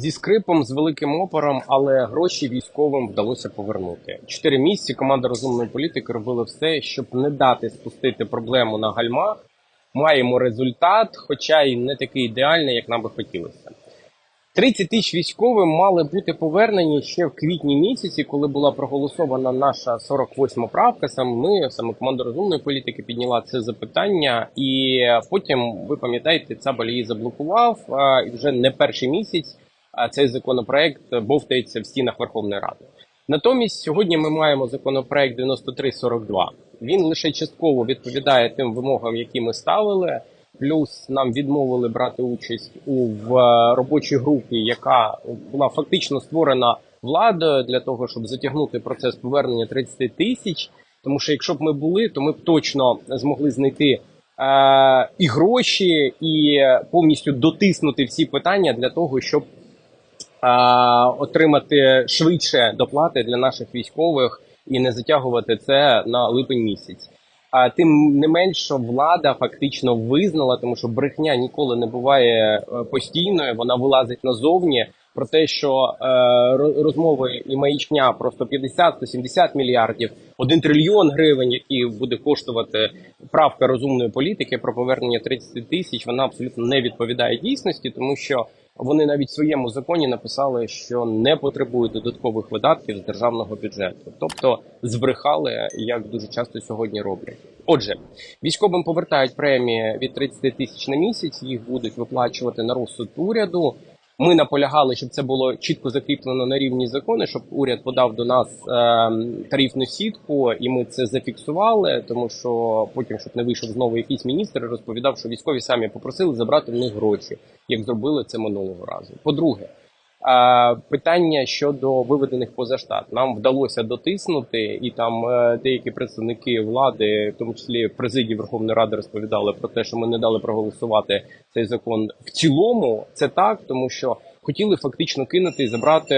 Зі скрипом, з великим опором, але гроші військовим вдалося повернути. Чотири місяці команда розумної політики робила все, щоб не дати спустити проблему на гальмах. Маємо результат, хоча й не такий ідеальний, як нам би хотілося. 30 тисяч військовим мали бути повернені ще в квітні місяці, коли була проголосована наша 48 правка. Саме ми, саме команда розумної політики, підняла це запитання, і потім ви пам'ятаєте, Цабаль її заблокував. І вже не перший місяць цей законопроект бовтається в стінах Верховної Ради. Натомість сьогодні ми маємо законопроект 9342. Він лише частково відповідає тим вимогам, які ми ставили. Плюс нам відмовили брати участь у в е, робочій групі, яка була фактично створена владою для того, щоб затягнути процес повернення 30 тисяч. Тому що якщо б ми були, то ми б точно змогли знайти е, і гроші, і повністю дотиснути всі питання для того, щоб е, отримати швидше доплати для наших військових і не затягувати це на липень місяць. А тим не менш, влада фактично визнала, тому що брехня ніколи не буває е, постійною. Вона вилазить назовні про те, що е, розмови і маячня про 150-170 мільярдів, 1 трильйон гривень, які буде коштувати правка розумної політики про повернення 30 тисяч, вона абсолютно не відповідає дійсності, тому що вони навіть в своєму законі написали, що не потребують додаткових видатків з державного бюджету, тобто збрехали, як дуже часто сьогодні роблять. Отже, військовим повертають премії від 30 тисяч на місяць. Їх будуть виплачувати на розсуд уряду. Ми наполягали, щоб це було чітко закріплено на рівні закону, щоб уряд подав до нас е, тарифну сітку, і ми це зафіксували, тому що потім, щоб не вийшов знову якийсь міністр, розповідав, що військові самі попросили забрати в них гроші, як зробили це минулого разу. По-друге, питання щодо виведених поза штат нам вдалося дотиснути, і там е, деякі представники влади, в тому числі президії Верховної Ради, розповідали про те, що ми не дали проголосувати цей закон в цілому. Це так, тому що хотіли фактично кинути і забрати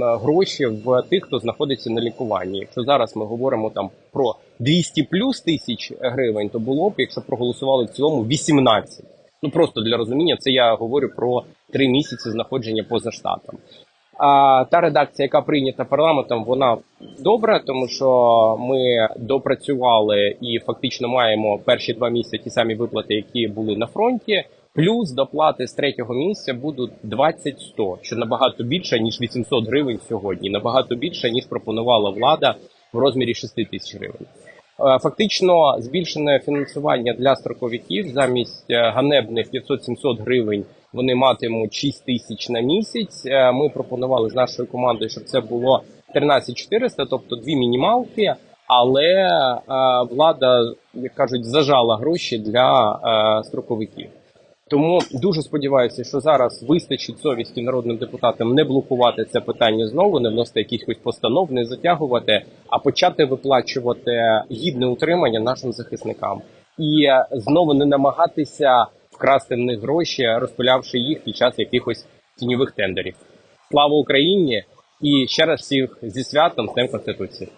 гроші в тих, хто знаходиться на лікуванні. Якщо зараз ми говоримо там про 200 плюс тисяч гривень, то було б, якщо проголосували в цілому 18. Ну просто для розуміння, це я говорю про три місяці знаходження поза штатом. А та редакція, яка прийнята парламентом, вона добра, тому що ми допрацювали і фактично маємо перші два місяці ті самі виплати, які були на фронті. Плюс доплати з третього місяця будуть 20-100, що набагато більше ніж 800 гривень сьогодні, набагато більше ніж пропонувала влада в розмірі 6 тисяч гривень. Е, Фактично збільшене фінансування для строковиків замість е, ганебних 500-700 гривень. Вони матимуть 6 тисяч на місяць. Е, Ми пропонували з нашою командою, щоб це було 13 400, тобто дві мінімалки. Але влада, як кажуть, зажала гроші для строковиків. Тому дуже сподіваюся, що зараз вистачить совісті народним депутатам не блокувати це питання знову, не вносити якихось постанов, не затягувати, а почати виплачувати гідне утримання нашим захисникам і е, знову не намагатися вкрасти в них гроші, розпилявши їх під час якихось тіньових тендерів. Слава Україні! І ще раз всіх зі святом з Днем Конституції.